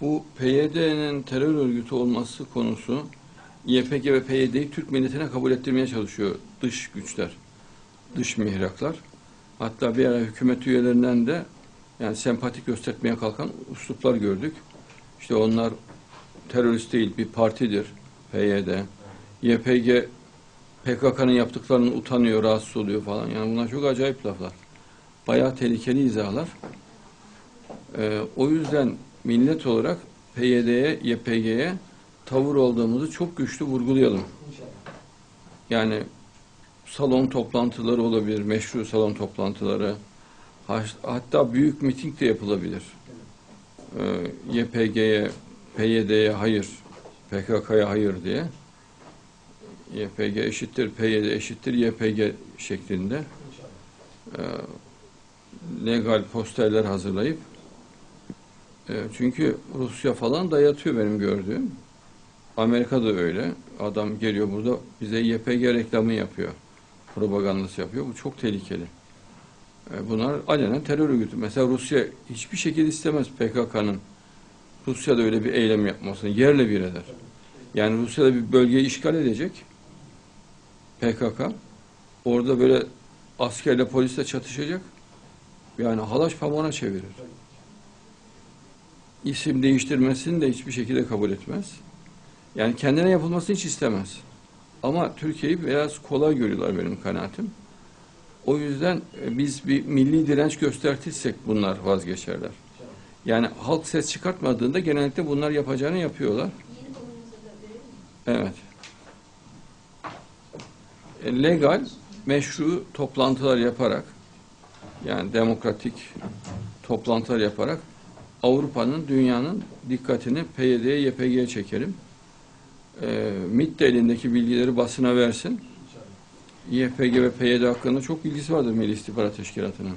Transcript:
Bu PYD'nin terör örgütü olması konusu YPG ve PYD'yi Türk milletine kabul ettirmeye çalışıyor dış güçler, dış mihraklar. Hatta bir ara hükümet üyelerinden de yani sempatik göstermeye kalkan usluplar gördük. İşte onlar terörist değil bir partidir PYD. YPG PKK'nın yaptıklarını utanıyor, rahatsız oluyor falan. Yani bunlar çok acayip laflar. Bayağı tehlikeli izahlar. Ee, o yüzden millet olarak PYD'ye, YPG'ye tavır olduğumuzu çok güçlü vurgulayalım. Yani salon toplantıları olabilir, meşru salon toplantıları, hatta büyük miting de yapılabilir. Ee, YPG'ye, PYD'ye hayır, PKK'ya hayır diye. YPG eşittir, PYD eşittir, YPG şeklinde e, legal posterler hazırlayıp çünkü Rusya falan dayatıyor benim gördüğüm. Amerika da öyle. Adam geliyor burada bize YPG reklamı yapıyor. Propagandası yapıyor. Bu çok tehlikeli. E, bunlar alenen terör örgütü. Mesela Rusya hiçbir şekilde istemez PKK'nın Rusya'da öyle bir eylem yapmasını. Yerle bir eder. Yani Rusya'da bir bölgeyi işgal edecek PKK. Orada böyle askerle polisle çatışacak. Yani halaç pamuğuna çevirir. İsim değiştirmesini de hiçbir şekilde kabul etmez. Yani kendine yapılmasını hiç istemez. Ama Türkiye'yi biraz kolay görüyorlar benim kanaatim. O yüzden e, biz bir milli direnç göstertirsek bunlar vazgeçerler. Yani halk ses çıkartmadığında genellikle bunlar yapacağını yapıyorlar. Evet. E, Legal, meşru toplantılar yaparak yani demokratik toplantılar yaparak Avrupa'nın, dünyanın dikkatini PYD'ye, YPG'ye çekelim. E, MİT de elindeki bilgileri basına versin. YPG ve PYD hakkında çok bilgisi vardır Milli İstihbarat Teşkilatı'nın.